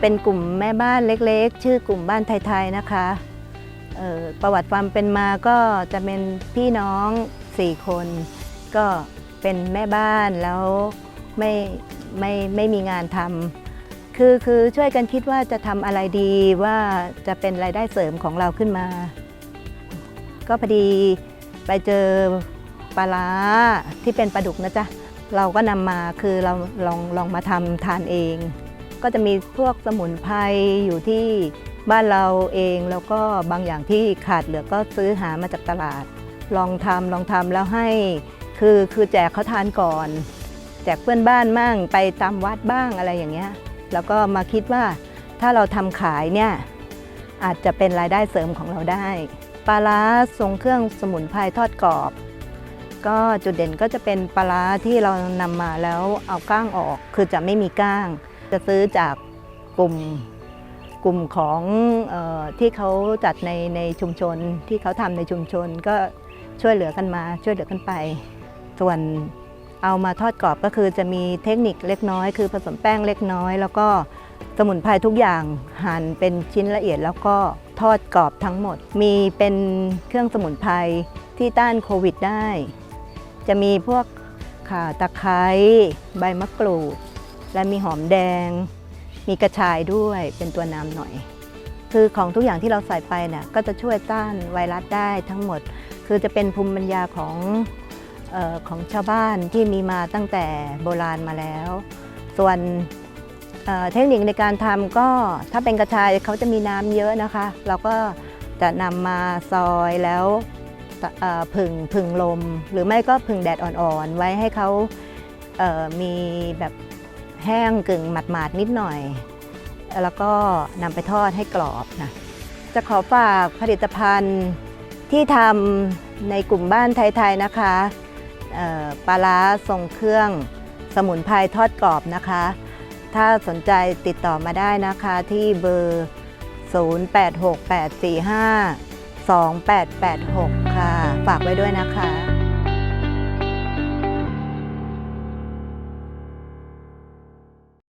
เป็นกลุ่มแม่บ้านเล็กๆ ชื่อกลุ่มบ้านไทยๆนะคะประวัติความเป็นมาก็จะเป็นพี่น้อง4คน ก็เป็นแม่บ้านแล้วไม่ไม่ไม่มีงานทำคือคือช่วยกันคิดว่าจะทำอะไรดีว่าจะเป็นรายได้เสริมของเราขึ้นมา ก็พอดีไปเจอปลาร้าที่เป็นปลาดุกนะจ๊ะ เราก็นำมาคือเราลองลองมาทำทานเอง ก็จะมีพวกสมุนไพรอยู่ที่บ้านเราเองแล้วก็บางอย่างที่ขาดเหลือก็ซื้อหามาจากตลาด ลองทำลองทำแล้วให้คือคือแจกเขาทานก่อน แจกเพื่อนบ้านบ้างไปตามวัดบ้างอะไรอย่างเงี้ยแล้วก็มาคิดว่าถ้าเราทำขายเนี่ยอาจจะเป็นรายได้เสริมของเราได้ปลาร้าทรงเครื่องสมุนไพรทอดกรอบ ก็จุดเด่นก็จะเป็นปลาร้าที่เรานำมาแล้วเอาก้างออก คือจะไม่มีก้าง จะซื้อจากกลุ่มกลุ่มของออที่เขาจัดในในชุมชนที่เขาทำในชุมชนก็ช่วยเหลือกันมาช่วยเหลือกันไป ส่วนเอามาทอดกรอบก็คือจะมีเทคนิคเล็กน้อย คือผสมแป้งเล็กน้อย แล้วก็สมุนไพรทุกอย่างหั่นเป็นชิ้นละเอียด แล้วก็ทอดกรอบทั้งหมด มีเป็นเครื่องสมุนไพรที่ต้านโควิดได้ จะมีพวกข่าตะไคร้ใบมะกรูด และมีหอมแดง มีกระชายด้วยเป็นตัวนำหน่อย คือของทุกอย่างที่เราใส่ไปเนี่ยก็จะช่วยต้านไวรัสได้ทั้งหมด คือจะเป็นภูมิปัญญาของออของชาวบ้านที่มีมาตั้งแต่โบราณมาแล้ว ส่วนเเทคนิคในการทำก็ถ้าเป็นกระชายเขาจะมีน้ำเยอะนะคะ เราก็จะนำมาซอยแล้วผึ่งผึ่งลม หรือไม่ก็ผึ่งแดดอ่อนๆ ไว้ให้เขาเมีแบบ แห้งกึ่งหมาดๆนิดหน่อย แล้วก็นำไปทอดให้กรอบนะจะขอฝากผลิตภัณฑ์ที่ทำในกลุ่มบ้านไทยๆนะคะปลาร้าทรงเครื่องสมุนไพรทอดกรอบนะคะ ถ้าสนใจติดต่อมาได้นะคะที่เบอร์ 086845 2886 ค่ะ ฝากไว้ด้วยนะคะ